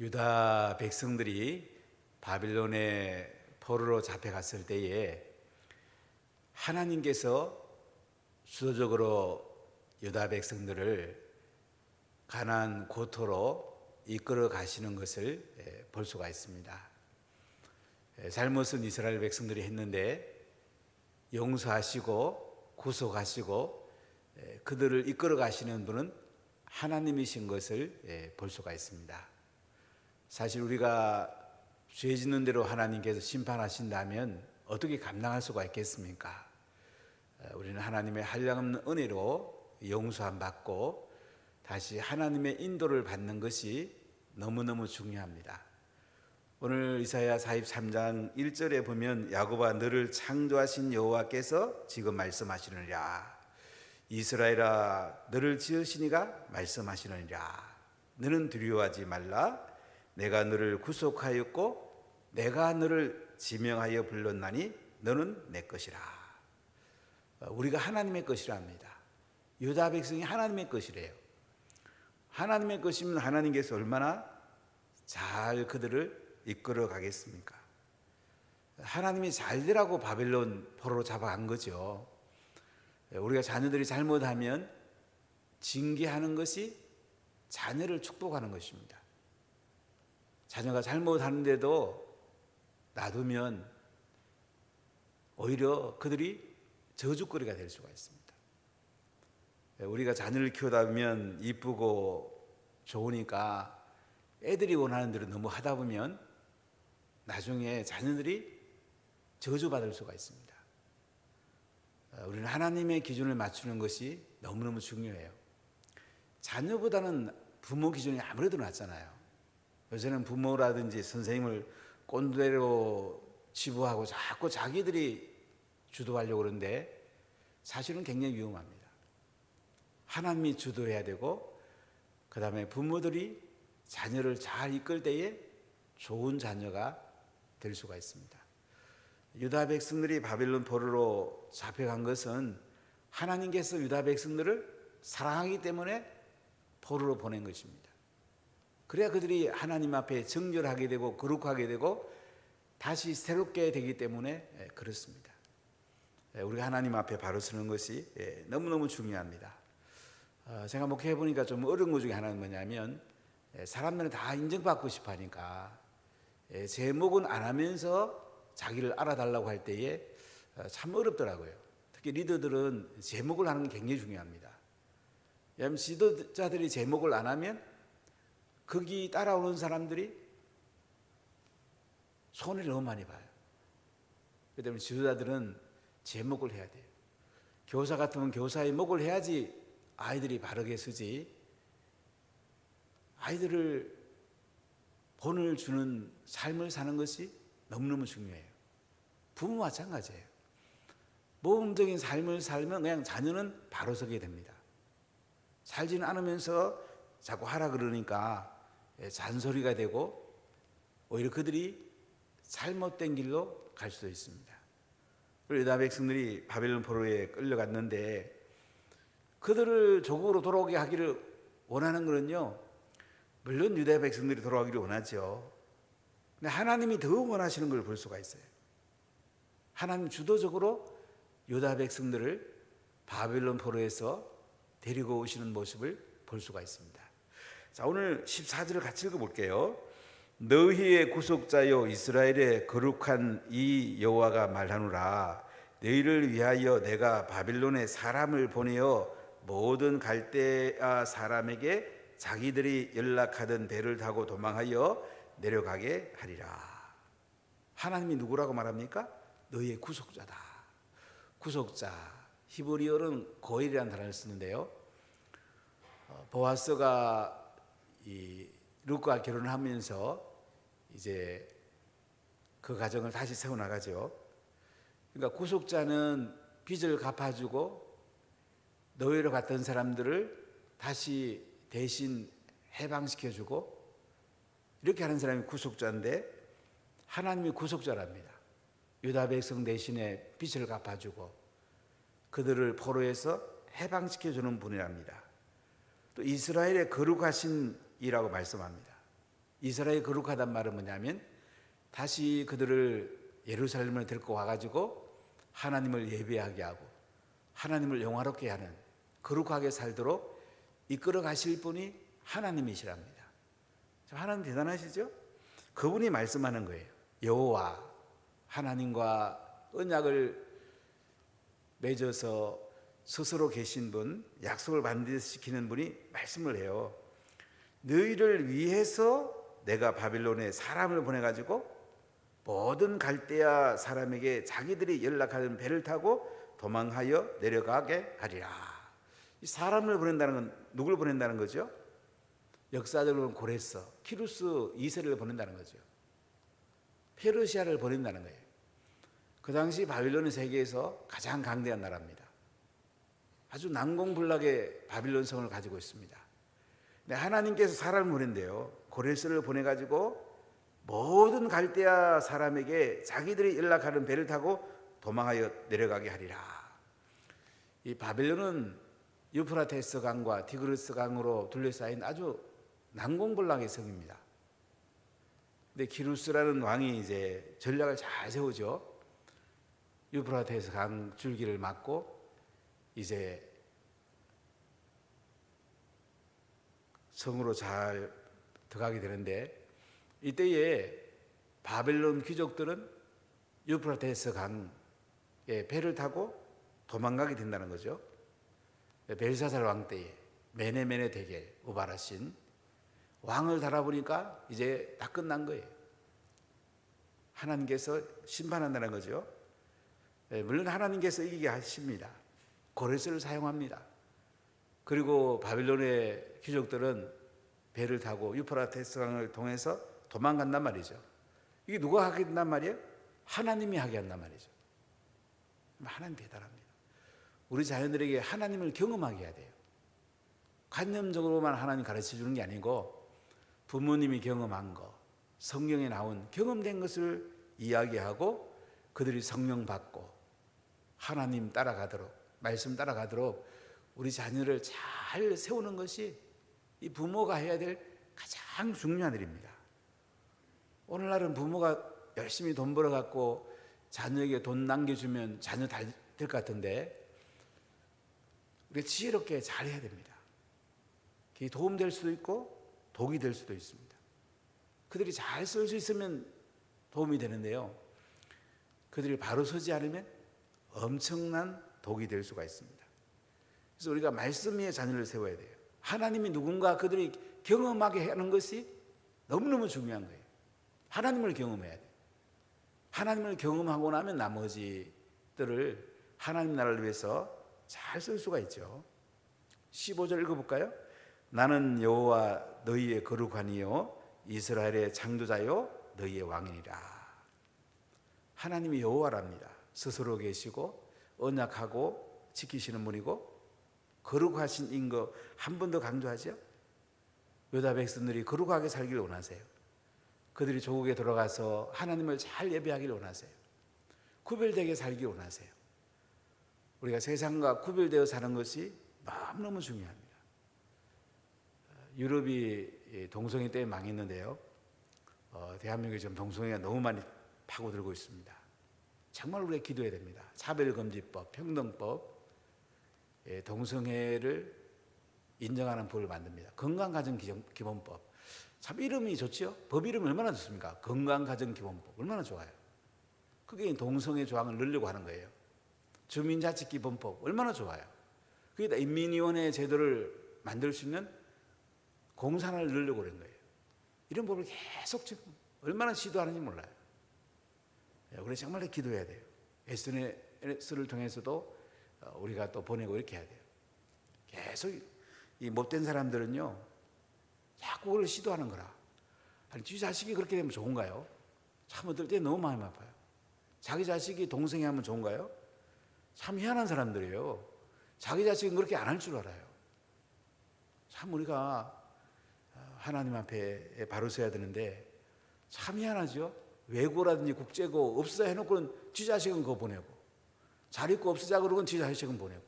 유다 백성들이 바빌론의 포로로 잡혀갔을 때에 하나님께서 수도적으로 유다 백성들을 가난 고토로 이끌어 가시는 것을 예, 볼 수가 있습니다. 예, 잘못은 이스라엘 백성들이 했는데 용서하시고 구속하시고 예, 그들을 이끌어 가시는 분은 하나님이신 것을 예, 볼 수가 있습니다. 사실 우리가 죄 짓는 대로 하나님께서 심판하신다면 어떻게 감당할 수가 있겠습니까? 어, 우리는 하나님의 한량없는 은혜로 용서함 받고 다시 하나님의 인도를 받는 것이 너무너무 중요합니다. 오늘 이사야 43장 1절에 보면 야곱아 너를 창조하신 여호와께서 지금 말씀하시느니라 이스라엘아 너를 지으시니가 말씀하시느니라 너는 두려워하지 말라 내가 너를 구속하였고 내가 너를 지명하여 불렀나니 너는 내 것이라 우리가 하나님의 것이라 합니다 유다 백성이 하나님의 것이래요 하나님의 것이면 하나님께서 얼마나 잘 그들을 이끌어 가겠습니까? 하나님이 잘 되라고 바벨론 포로로 잡아간 거죠. 우리가 자녀들이 잘못하면 징계하는 것이 자녀를 축복하는 것입니다. 자녀가 잘못하는데도 놔두면 오히려 그들이 저주거리가 될 수가 있습니다. 우리가 자녀를 키우다 보면 이쁘고 좋으니까 애들이 원하는 대로 너무 하다 보면 나중에 자녀들이 저주받을 수가 있습니다. 어, 우리는 하나님의 기준을 맞추는 것이 너무너무 중요해요. 자녀보다는 부모 기준이 아무래도 낫잖아요. 요새는 부모라든지 선생님을 꼰대로 치부하고 자꾸 자기들이 주도하려고 그러는데 사실은 굉장히 위험합니다. 하나님이 주도해야 되고 그 다음에 부모들이 자녀를 잘 이끌 때에 좋은 자녀가 될 수가 있습니다. 유다 백성들이 바빌론 포로로 잡혀간 것은 하나님께서 유다 백성들을 사랑하기 때문에 포로로 보낸 것입니다. 그래야 그들이 하나님 앞에 정결하게 되고 거룩하게 되고 다시 새롭게 되기 때문에 예, 그렇습니다. 예, 우리가 하나님 앞에 바로 서는 것이 예, 너무너무 중요합니다. 어, 제가 목회해 보니까 좀 어려운 것 중에 하나는 뭐냐면 사람들은 다 인정받고 싶어 하니까 제목은 안 하면서 자기를 알아달라고 할 때에 어, 참 어렵더라고요. 특히 리더들은 제목을 하는 게 굉장히 중요합니다. 왜냐하면 지도자들이 제목을 안 하면 거기 따라오는 사람들이 손해를 너무 많이 봐요. 그렇기 때문에 지도자들은 제목을 해야 돼요. 교사 같으면 교사의 목을 해야지 아이들이 바르게 쓰지. 아이들을 본을 주는 삶을 사는 것이 너무너무 중요해요. 부모 마찬가지예요. 모범적인 삶을 살면 그냥 자녀는 바로 서게 됩니다. 살지는 않으면서 자꾸 하라 그러니까 잔소리가 되고 오히려 그들이 잘못된 길로 갈 수도 있습니다. 유다 백성들이 바벨론 포로에 끌려갔는데 그들을 조국으로 돌아오게 하기를 원하는 것은요. 물론 유다 백성들이 돌아오기를 원하죠. 근데 하나님이 더 원하시는 걸 볼 수가 있어요. 하나님 주도적으로 유다 백성들을 바벨론 포로에서 데리고 오시는 모습을 볼 수가 있습니다. 자, 오늘 14절을 같이 읽어 볼게요. 너희의 구속자여 이스라엘의 거룩한 이 여호와가 말하노라 너희를 위하여 내가 바빌론에 사람을 보내어 모든 갈대아 사람에게 자기들이 연락하던 배를 타고 도망하여 내려가게 하리라. 하나님이 누구라고 말합니까? 너희의 구속자다. 구속자. 히브리어는 고일이라는 단어를 쓰는데요. 어, 보아스가 이 룩과 결혼을 하면서 이제 그 가정을 다시 세워 나가죠. 그러니까 구속자는 빚을 갚아주고 노예로 갔던 사람들을 다시 대신 해방시켜주고 이렇게 하는 사람이 구속자인데 하나님이 구속자랍니다. 유다 백성 대신에 빚을 갚아주고 그들을 포로에서 해방시켜주는 분이랍니다. 또 이스라엘의 거룩하신 이라고 말씀합니다. 이스라엘 거룩하단 말은 뭐냐면 다시 그들을 예루살렘을 데리고 와가지고 하나님을 예배하게 하고 하나님을 영화롭게 하는 거룩하게 살도록 이끌어 가실 분이 하나님이시랍니다. 자, 하나님 대단하시죠? 그분이 말씀하는 거예요. 여호와 하나님과 언약을 맺어서 스스로 계신 분, 약속을 반드시 지키는 분이 말씀을 해요. 너희를 위해서 내가 바빌론에 사람을 보내 가지고 모든 갈대아 사람에게 자기들이 연락하는 배를 타고 도망하여 내려가게 하리라. 이 사람을 보낸다는 건 누굴 보낸다는 거죠? 역사적으로는 고레스, 키루스 2세를 보낸다는 거죠. 페르시아를 보낸다는 거예요. 그 당시 바빌론은 세계에서 가장 강대한 나라입니다. 아주 난공불락의 바빌론 성을 가지고 있습니다. 근데 하나님께서 사람을 보낸대요. 고레스를 보내가지고 모든 갈대아 사람에게 자기들이 연락하는 배를 타고 도망하여 내려가게 하리라. 이 바벨론은 유프라테스 강과 티그리스 강으로 둘러싸인 아주 난공불락의 성입니다. 근데 기루스라는 왕이 이제 전략을 잘 세우죠. 유프라테스 강 줄기를 막고 이제 성으로 잘 들어가게 되는데 이때에 바벨론 귀족들은 유프라테스 강에 배를 타고 도망가게 된다는 거죠. 벨사살 왕 때에 메네메네 대결 우바라신 왕을 달아보니까 이제 다 끝난 거예요. 하나님께서 심판한다는 거죠. 예, 물론 하나님께서 이기게 하십니다. 고레스를 사용합니다. 그리고 바빌론의 귀족들은 배를 타고 유프라테스 강을 통해서 도망간단 말이죠. 이게 누가 하게 된단 말이에요? 하나님이 하게 한단 말이죠. 하나님 대단합니다. 우리 자녀들에게 하나님을 경험하게 해야 돼요. 관념적으로만 하나님 가르쳐 주는 게 아니고 부모님이 경험한 거, 성경에 나온 경험된 것을 이야기하고 그들이 성령 받고 하나님 따라가도록 말씀 따라가도록 우리 자녀를 잘 세우는 것이 이 부모가 해야 될 가장 중요한 일입니다. 오늘날은 부모가 열심히 돈 벌어 갖고 자녀에게 돈 남겨주면 자녀 될것 같은데 우리가 지혜롭게 잘 해야 됩니다. 그게 도움될 수도 있고 독이 될 수도 있습니다. 그들이 잘 쓸 수 있으면 도움이 되는데요. 그들이 바로 서지 않으면 엄청난 독이 될 수가 있습니다. 그래서 우리가 말씀 위에 자녀를 세워야 돼요. 하나님이 누군가 그들이 경험하게 하는 것이 너무너무 중요한 거예요. 하나님을 경험해야 돼요. 하나님을 경험하고 나면 나머지들을 하나님 나라를 위해서 잘 쓸 수가 있죠. 15절 읽어볼까요? 나는 여호와 너희의 거룩하니요 이스라엘의 창조자요 너희의 왕이니라. 하나님이 여호와랍니다. 스스로 계시고 언약하고 지키시는 분이고 거룩하신 인 거 한 번 더 강조하죠. 유다 백성들이 거룩하게 살기를 원하세요. 그들이 조국에 돌아가서 하나님을 잘 예배하기를 원하세요. 구별되게 살기 원하세요. 우리가 세상과 구별되어 사는 것이 너무너무 중요합니다. 유럽이 동성애 때문에 망했는데요. 어, 대한민국에 지금 동성애가 너무 많이 파고들고 있습니다. 정말 우리가 기도해야 됩니다. 차별금지법, 평등법, 예, 동성애를 인정하는 법을 만듭니다. 건강가정기본법. 참 이름이 좋지요? 법 이름 얼마나 좋습니까? 건강가정기본법. 얼마나 좋아요. 그게 동성애 조항을 넣으려고 하는 거예요. 주민자치기본법. 얼마나 좋아요. 그게 다 인민위원회 제도를 만들 수 있는 공산을 넣으려고 그런 거예요. 이런 법을 계속 지금 얼마나 시도하는지 몰라요. 그래서 정말 기도해야 돼요. SNS를 통해서도 어, 우리가 또 보내고 이렇게 해야 돼요. 계속 이 못된 사람들은요, 그걸 시도하는 거라. 아니, 지 자식이 그렇게 되면 좋은가요? 참 어떨 때 너무 마음 아파요. 자기 자식이 동생이 하면 좋은가요? 참 희한한 사람들이에요. 자기 자식은 그렇게 안 할 줄 알아요. 참 우리가 하나님 앞에 바로 서야 되는데 참 희한하죠. 외고라든지 국제고 없어 해놓고는 지 자식은 그거 보내고 잘 있고 없으자 그러고는 지 자식은 보내고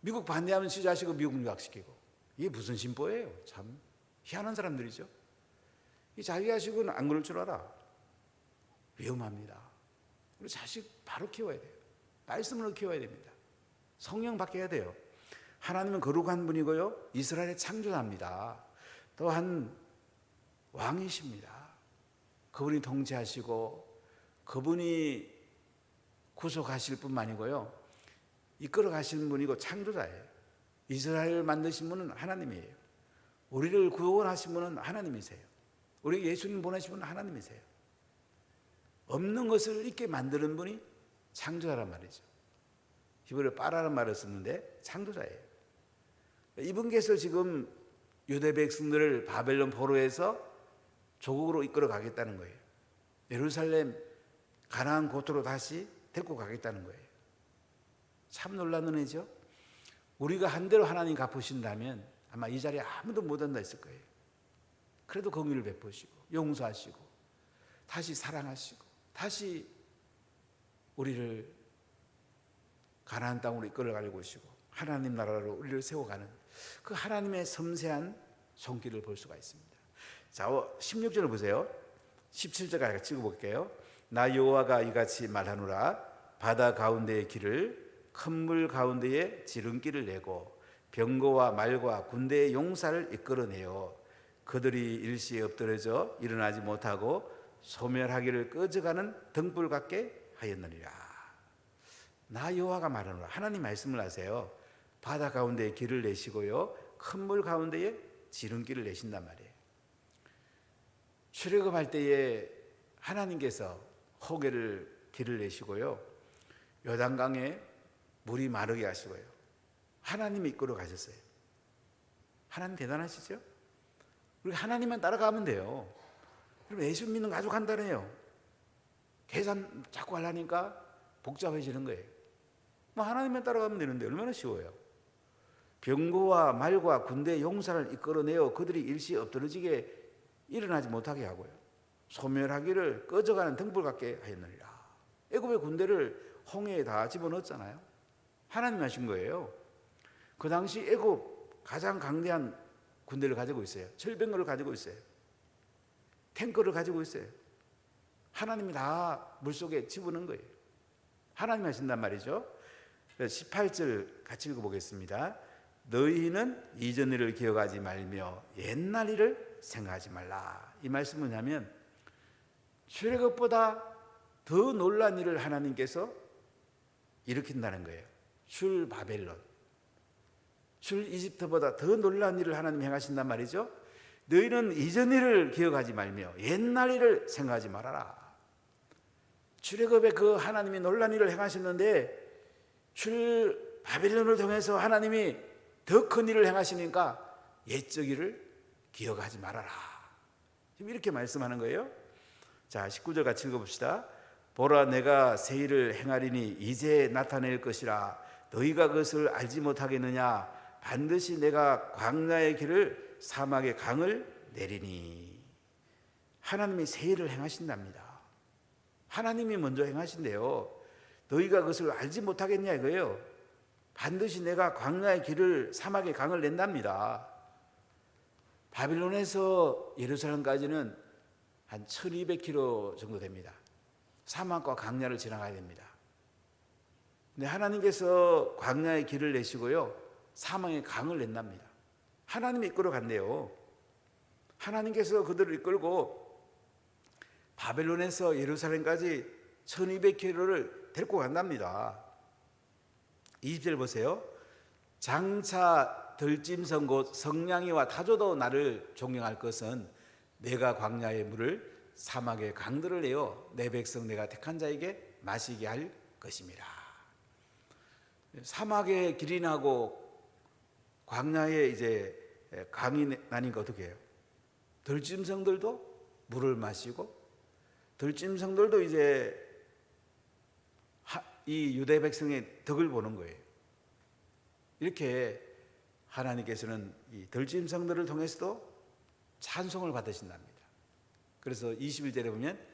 미국 반대하면 지 자식은 미국 유학시키고 이게 무슨 신보예요? 참 희한한 사람들이죠. 이 자기 자식은 안 그럴 줄 알아. 위험합니다. 우리 자식 바로 키워야 돼요. 말씀으로 키워야 됩니다. 성령 바뀌어야 돼요. 하나님은 거룩한 분이고요. 이스라엘의 창조자입니다. 또한 왕이십니다. 그분이 통치하시고 그분이 구속하실 뿐만이고요. 이끌어 가시는 분이고 창조자예요. 이스라엘을 만드신 분은 하나님이에요. 우리를 구원하신 분은 하나님이세요. 우리 예수님 보내신 분은 하나님이세요. 없는 것을 있게 만드는 분이 창조자란 말이죠. 히브리어 빠라는 말을 썼는데 창조자예요. 이분께서 지금 유대 백성들을 바벨론 포로에서 조국으로 이끌어 가겠다는 거예요. 예루살렘 가나안 고토로 다시 데리고 가겠다는 거예요. 참 놀라는 애죠. 우리가 한 대로 하나님 갚으신다면 아마 이 자리에 아무도 못 앉아 있을 거예요. 그래도 공의를 베푸시고 용서하시고 다시 사랑하시고 다시 우리를 가나안 땅으로 이끌어 가려고 하시고 하나님 나라로 우리를 세워가는 그 하나님의 섬세한 손길을 볼 수가 있습니다. 자, 16절을 보세요. 17절까지 같이 읽어볼게요. 나 여호와가 이같이 말하노라 바다 가운데의 길을 큰 물 가운데에 지름길을 내고 병거와 말과 군대의 용사를 이끌어내어 그들이 일시에 엎드려져 일어나지 못하고 소멸하기를 꺼져가는 등불 같게 하였느니라. 나 여호와가 말하노라 하나님 말씀을 하세요. 바다 가운데에 길을 내시고요. 큰 물 가운데에 지름길을 내신단 말이에요. 출애굽할 때에 하나님께서 호계를 길을 내시고요. 요단강에 물이 마르게 하시고요. 하나님이 이끌어 가셨어요. 하나님 대단하시죠? 우리 하나님만 따라가면 돼요. 그럼 예수 믿는 거 아주 간단해요. 계산 자꾸 하려니까 복잡해지는 거예요. 뭐 하나님만 따라가면 되는데 얼마나 쉬워요. 병거와 말과 군대 용사를 이끌어내어 그들이 일시 엎드러지게 일어나지 못하게 하고요. 소멸하기를 꺼져가는 등불 같게 하였느니라. 애굽의 군대를 홍해에 다 집어넣었잖아요. 하나님 하신 거예요. 그 당시 애굽 가장 강대한 군대를 가지고 있어요. 철병거를 가지고 있어요. 탱크를 가지고 있어요. 하나님이 다 물속에 집어넣은 거예요. 하나님 하신단 말이죠. 18절 같이 읽어보겠습니다. 너희는 이전 일을 기억하지 말며 옛날 일을 생각하지 말라. 이 말씀은 뭐냐면 출애굽보다 더 놀란 일을 하나님께서 일으킨다는 거예요. 출 바벨론. 출 이집트보다 더 놀란 일을 하나님 행하신단 말이죠. 너희는 이전 일을 기억하지 말며 옛날 일을 생각하지 말아라. 출애굽에 그 하나님이 놀란 일을 행하셨는데 출 바벨론을 통해서 하나님이 더 큰 일을 행하시니까 옛적 일을 기억하지 말아라. 지금 이렇게 말씀하는 거예요. 자, 19절 같이 읽어봅시다. 보라 내가 새 일을 행하리니 이제 나타낼 것이라 너희가 그것을 알지 못하겠느냐 반드시 내가 광야의 길을 사막의 강을 내리니 하나님이 새 일을 행하신답니다. 하나님이 먼저 행하신대요. 너희가 그것을 알지 못하겠냐 이거예요. 반드시 내가 광야의 길을 사막의 강을 낸답니다. 바빌론에서 예루살렘까지는 한 1200km 정도 됩니다. 사막과 광야를 지나가야 됩니다. 근데 하나님께서 광야의 길을 내시고요. 사망의 강을 낸답니다. 하나님이 이끌어 간대요. 하나님께서 그들을 이끌고 바벨론에서 예루살렘까지 1200km를 데리고 간답니다. 20절 보세요. 장차 들짐선 곧 성냥이와 타조도 나를 존경할 것은 내가 광야의 물을 사막의 강들을 내어 내 백성 내가 택한 자에게 마시게 할 것입니다. 사막의 길이 나고 광야에 이제 강이 나니까 어떻게 해요? 들짐승들도 물을 마시고 들짐승들도 이제 이 유대 백성의 덕을 보는 거예요. 이렇게 하나님께서는 이 들짐승들을 통해서도 찬송을 받으신답니다. 그래서 21절에 보면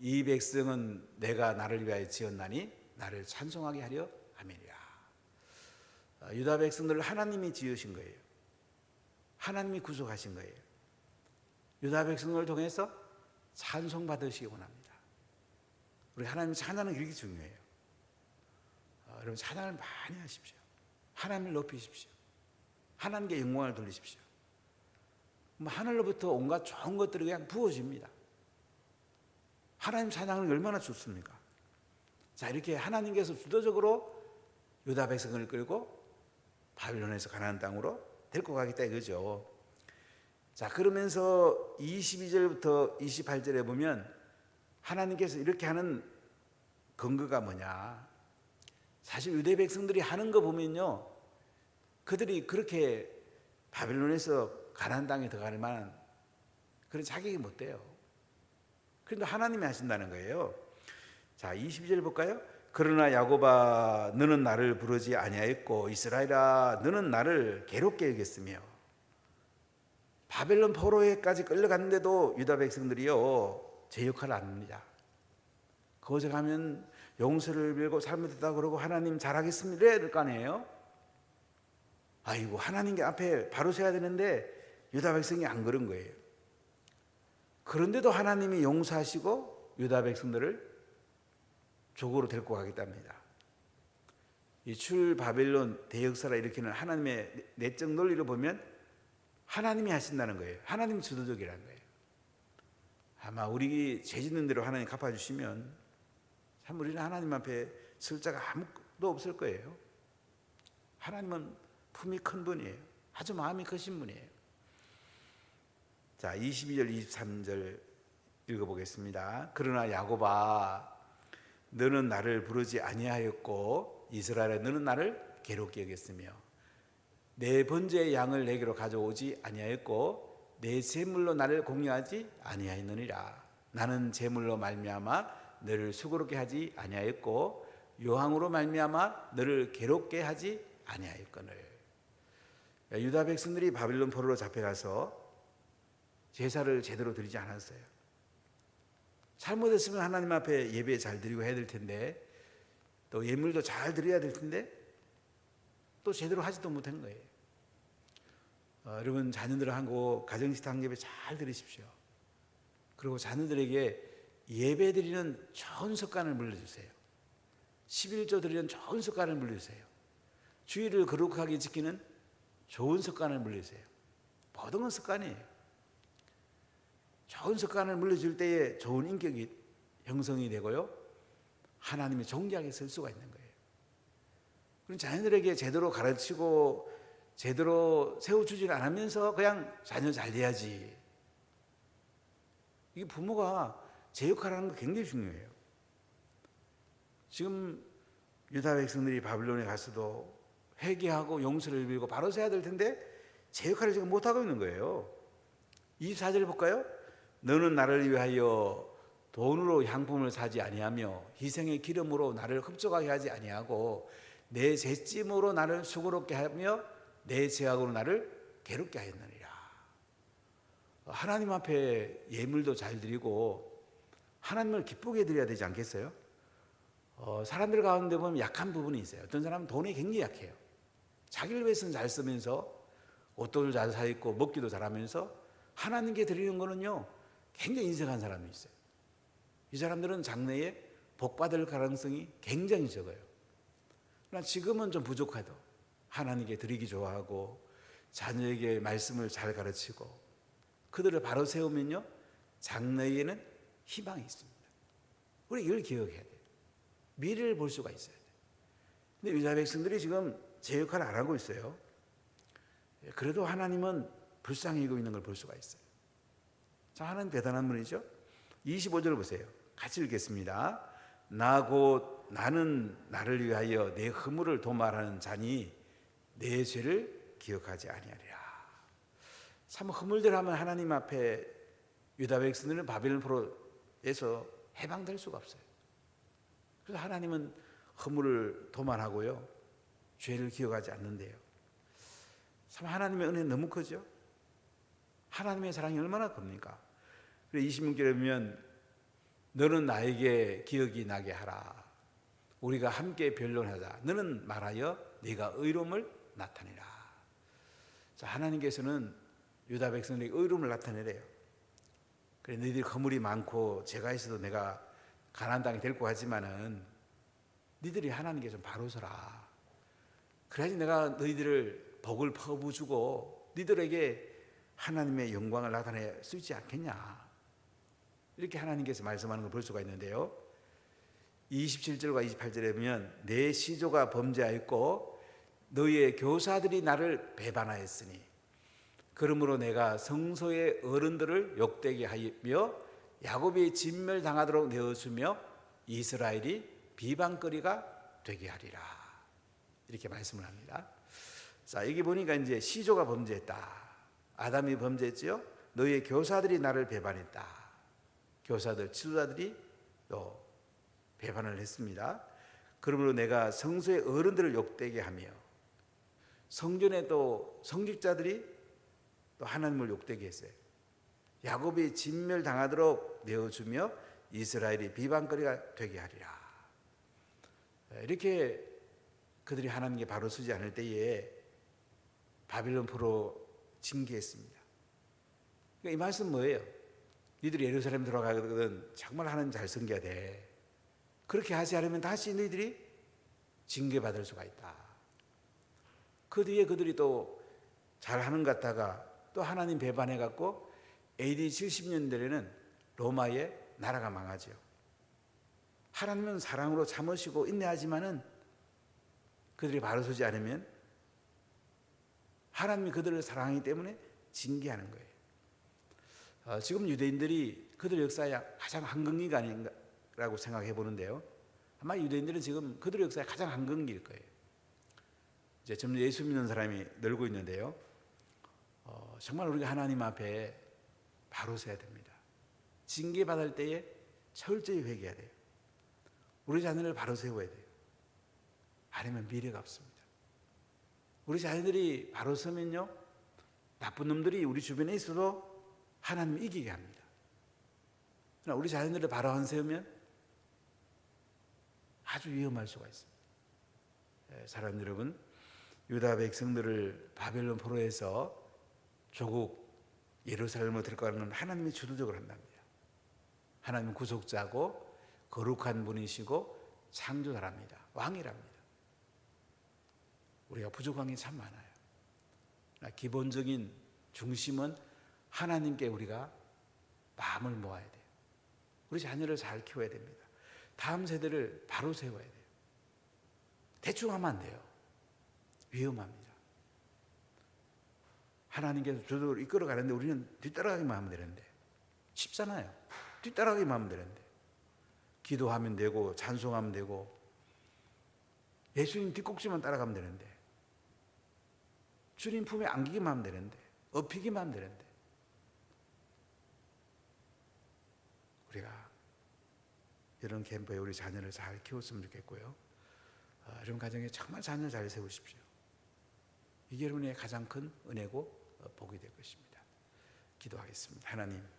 이 백성은 내가 나를 위하여 지었나니 나를 찬송하게 하려 함이니라. 아, 유다 백성들을 하나님이 지으신 거예요. 하나님이 구속하신 거예요. 유다 백성을 통해서 찬송 받으시기 원합니다. 우리 하나님 찬양은 그렇게 중요해요. 어, 여러분 찬양을 많이 하십시오. 하나님을 높이십시오. 하나님께 영광을 돌리십시오. 뭐 하늘로부터 온갖 좋은 것들이 그냥 부어집니다. 하나님 찬양은 얼마나 좋습니까? 자 이렇게 하나님께서 주도적으로 유다 백성을 끌고 바빌론에서 가나안 땅으로 데리고 가겠다 이거죠. 자 그러면서 22절부터 28절에 보면 하나님께서 이렇게 하는 근거가 뭐냐? 사실 유대 백성들이 하는 거 보면요, 그들이 그렇게 바빌론에서 가나안 땅에 들어갈 만한 그런 자격이 못 돼요. 그런데 하나님이 하신다는 거예요. 자, 22절 볼까요? 그러나 야곱아 너는 나를 부르지 아니하였고 이스라엘아 너는 나를 괴롭게 여겼으며 바벨론 포로에까지 끌려갔는데도 유다 백성들이요 제 역할을 안 합니다. 거기서 가면 용서를 빌고 잘못했다 그러고 하나님 잘하겠습니다 될거 아니에요? 아이고 하나님 앞에 바로 서야 되는데 유다 백성이 안 그런 거예요. 그런데도 하나님이 용서하시고 유다 백성들을 조국으로 데리고 가겠답니다. 이 출 바벨론 대역사라 일으키는 하나님의 내적 논리를 보면 하나님이 하신다는 거예요. 하나님 주도적이라는 거예요. 아마 우리 죄 짓는 대로 하나님 갚아주시면 참 우리는 하나님 앞에 쓸 자가 아무도 없을 거예요. 하나님은 품이 큰 분이에요. 아주 마음이 크신 분이에요. 자, 22절, 23절 읽어보겠습니다. 그러나 야곱아, 너는 나를 부르지 아니하였고 이스라엘아 너는 나를 괴롭게 여겼으며 내 번제의 양을 내게로 가져오지 아니하였고 내 제물로 나를 공유하지 아니하였느니라. 나는 제물로 말미암아 너를 수고롭게 하지 아니하였고 요항으로 말미암아 너를 괴롭게 하지 아니하였거늘. 유다 백성들이 바빌론 포로로 잡혀가서 제사를 제대로 드리지 않았어요. 잘못했으면 하나님 앞에 예배 잘 드리고 해야 될 텐데 또 예물도 잘 드려야 될 텐데 또 제대로 하지도 못한 거예요. 어, 여러분 자녀들하고 가정식탁 예배 잘 드리십시오. 그리고 자녀들에게 예배 드리는 좋은 습관을 물려주세요. 11조 드리는 좋은 습관을 물려주세요. 주의를 거룩하게 지키는 좋은 습관을 물려주세요. 건 습관이에요. 좋은 습관을 물려줄 때에 좋은 인격이 형성이 되고요. 하나님의 종기하게 설 수가 있는 거예요. 그럼 자녀들에게 제대로 가르치고 제대로 세워주질 않으면서 그냥 자녀 잘 돼야지. 이게 부모가 제 역할을 하는 거 굉장히 중요해요. 지금 유다 백성들이 바빌론에 갔어도 회개하고 용서를 빌고 바로 서야 될 텐데 제 역할을 지금 못하고 있는 거예요. 24절 볼까요? 너는 나를 위하여 돈으로 향품을 사지 아니하며 희생의 기름으로 나를 흡족하게 하지 아니하고 내 재찜으로 나를 수고롭게 하며 내 제약으로 나를 괴롭게 하였느니라. 하나님 앞에 예물도 잘 드리고 하나님을 기쁘게 드려야 되지 않겠어요? 어, 사람들 가운데 보면 약한 부분이 있어요. 어떤 사람은 돈이 굉장히 약해요. 자기를 위해서는 잘 쓰면서 옷도 잘 사입고 먹기도 잘하면서 하나님께 드리는 거는요 굉장히 인색한 사람이 있어요. 이 사람들은 장래에 복 받을 가능성이 굉장히 적어요. 그러나 지금은 좀 부족해도 하나님께 드리기 좋아하고 자녀에게 말씀을 잘 가르치고 그들을 바로 세우면요 장래에는 희망이 있습니다. 우리 이걸 기억해야 돼요. 미래를 볼 수가 있어야 돼요. 근데 유다 백성들이 지금 제 역할을 안 하고 있어요. 그래도 하나님은 불쌍히고 있는 걸 볼 수가 있어요. 자, 하나님 대단한 분이죠. 25절 보세요. 같이 읽겠습니다. 나곧 나는 나를 위하여 내 허물을 도말하는 자니 내 죄를 기억하지 아니하리라. 참 허물들 하면 하나님 앞에 유다 백성들은 바벨론 포로에서 해방될 수가 없어요. 그래서 하나님은 허물을 도말하고요. 죄를 기억하지 않는데요. 참 하나님의 은혜 너무 크죠? 하나님의 사랑이 얼마나 큽니까? 그래 26절에 보면 너는 나에게 기억이 나게 하라. 우리가 함께 변론하자. 너는 말하여 네가 의로움을 나타내라. 자, 하나님께서는 유다 백성에게 의로움을 나타내래요. 그래 너희들이 거물이 많고 제가 있어도 내가 가나안 땅에 데리고 가지만은 너희들이 하나님께 좀 바로 서라. 그래야지 내가 너희들을 복을 퍼부주고 너희들에게 하나님의 영광을 나타낼 수 있지 않겠냐. 이렇게 하나님께서 말씀하는 걸 볼 수가 있는데요. 27절과 28절에 보면 내 시조가 범죄하였고 너희의 교사들이 나를 배반하였으니 그러므로 내가 성소의 어른들을 욕되게 하며 야곱이 진멸당하도록 내어주며 이스라엘이 비방거리가 되게 하리라 이렇게 말씀을 합니다. 자 여기 보니까 이제 시조가 범죄했다. 아담이 범죄했지요. 너희의 교사들이 나를 배반했다. 교사들 지도자들이 또 배반을 했습니다. 그러므로 내가 성소의 어른들을 욕되게 하며 성전에 또 성직자들이 또 하나님을 욕되게 했어요. 야곱이 진멸 당하도록 내어주며 이스라엘이 비방거리가 되게 하리라. 이렇게 그들이 하나님께 바로 서지 않을 때에 바빌론 포로 징계했습니다. 그러니까 이 말씀 뭐예요? 니들이 예루살렘 들어가거든 정말 하나님 잘 섬겨야 돼. 그렇게 하지 않으면 다시 너희들이 징계받을 수가 있다. 그 뒤에 그들이 또 잘하는 것 같다가 또 하나님 배반해 갖고 AD 70년대에는 로마의 나라가 망하죠. 하나님은 사랑으로 참으시고 인내하지만은 그들이 바로 서지 않으면 하나님이 그들을 사랑하기 때문에 징계하는 거예요. 어, 지금 유대인들이 그들 역사의 가장 한경기가 아닌가라고 생각해 보는데요. 아마 유대인들은 지금 그들 역사의 가장 한경기일 거예요. 이제 점점 예수 믿는 사람이 늘고 있는데요. 어, 정말 우리가 하나님 앞에 바로 서야 됩니다. 징계 받을 때에 철저히 회개해야 돼요. 우리 자녀를 바로 세워야 돼요. 아니면 미래가 없습니다. 우리 자녀들이 바로 서면요, 나쁜 놈들이 우리 주변에 있어도 하나님 이기게 합니다. 그러나 우리 자녀들을 바로 안 세우면 아주 위험할 수가 있습니다. 예, 사람 여러분, 유다 백성들을 바벨론 포로에서 조국 예루살렘으로 건 하나님이 주도적으로 한답니다. 하나님은 구속자고 거룩한 분이시고 창조자랍니다. 왕이랍니다. 우리가 부족한 게 참 많아요. 기본적인 중심은 하나님께 우리가 마음을 모아야 돼요. 우리 자녀를 잘 키워야 됩니다. 다음 세대를 바로 세워야 돼요. 대충 하면 안 돼요. 위험합니다. 하나님께서 저도 이끌어 가는데 우리는 뒤따라가기만 하면 되는데 쉽잖아요. 뒤따라가기만 하면 되는데 기도하면 되고 찬송하면 되고 예수님 뒷꼭지만 따라가면 되는데 주님 품에 안기기만 하면 되는데 업히기만 하면 되는데 우리가 이런 캠프에 우리 자녀를 잘 키웠으면 좋겠고요. 어, 이런 가정에 정말 자녀 잘 세우십시오. 이게 여러분의 가장 큰 은혜고 복이 될 것입니다. 기도하겠습니다. 하나님.